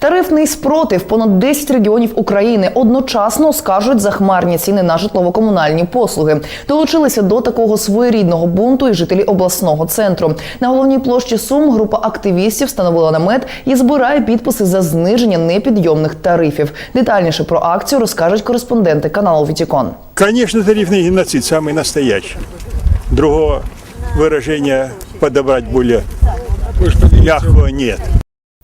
Тарифний спротив понад 10 регіонів України одночасно оскаржують захмарні ціни на житлово-комунальні послуги. Долучилися до такого своєрідного бунту і жителі обласного центру. На головній площі Сум група активістів встановила намет і збирає підписи за зниження непідйомних тарифів. Детальніше про акцію розкажуть кореспонденти каналу Вітікон. Конечно, тарифный геноцид самый настоящий. Другого выражения подобрать более мягкого нет.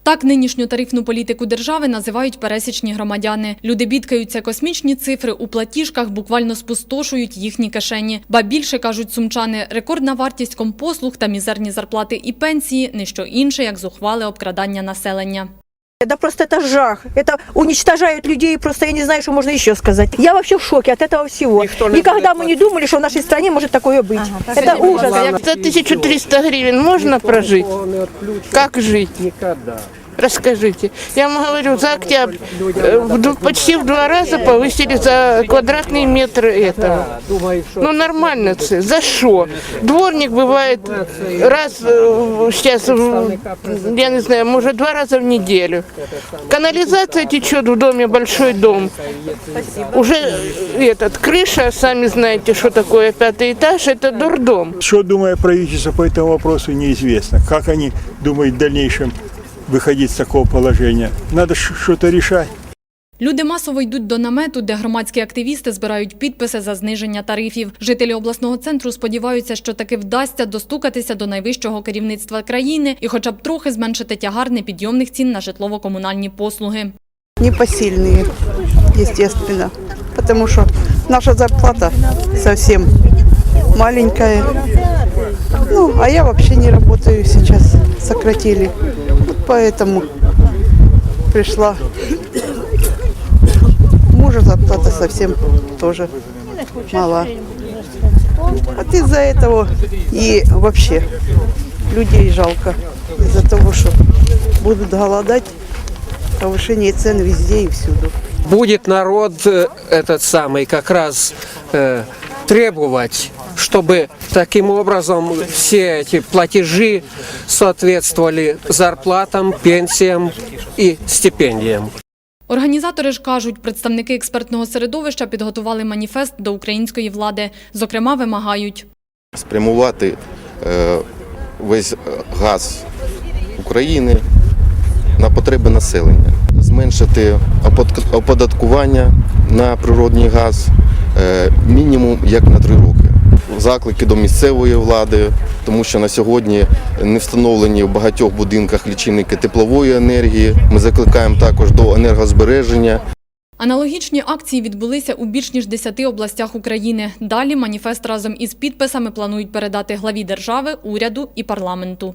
Так нинішню тарифну політику держави називають пересічні громадяни. Люди бідкаються космічні цифри у платіжках, буквально спустошують їхні кишені. Ба більше кажуть сумчани, рекордна вартість компослуг та мізерні зарплати і пенсії не що інше, як зухвале обкрадання населення. Да просто это жах. Это уничтожают людей, просто я не знаю, что можно еще сказать. Я вообще в шоке от этого всего. Никогда мы не думали, что в нашей стране может такое быть. это ужас. За 1300 гривен можно прожить? Как жить? Расскажите. Я вам говорю, за октябрь э, в ду- почти в два раза повысили за квадратный метр этого. Ну нормально це. За что? Дворник бывает раз э, сейчас, э, я не знаю, может два раза в неделю. Канализация течет в доме, большой дом. Уже э, этот, крыша, сами знаете, что такое пятый этаж, это дурдом. Что думает правительство по этому вопросу, неизвестно. Как они думают в дальнейшем выходить с такого положения. Надо что-то решать. Люди масово йдуть до намету, де громадські активісти збирають підписи за зниження тарифів. Жителі обласного центру сподіваються, що таки вдасться достукатися до найвищого керівництва країни і хоча б трохи зменшити тягар непідйомних цін на житлово-комунальні послуги. непосильные, естественно. Потому что наша зарплата совсем маленькая. Ну, а я вообще не работаю сейчас, сократили. Поэтому пришла. Мужа зарплата совсем тоже мала. Вот из-за этого и вообще людей жалко. Из-за того, что будут голодать, повышение цен везде и всюду. будет народ э, этот самый как раз э, требовать, чтобы таким образом все эти платежи соответствовали зарплатам, пенсиям и стипендиям. Організатори ж кажуть, представники експертного середовища підготували маніфест до української влади. Зокрема, вимагають спрямувати е, весь газ України на потреби населення, зменшити опод- оподаткування на природний газ мінімум як на три роки. Заклики до місцевої влади, тому що на сьогодні не встановлені в багатьох будинках лічильники теплової енергії. Ми закликаємо також до енергозбереження. Аналогічні акції відбулися у більш ніж 10 областях України. Далі маніфест разом із підписами планують передати главі держави, уряду і парламенту.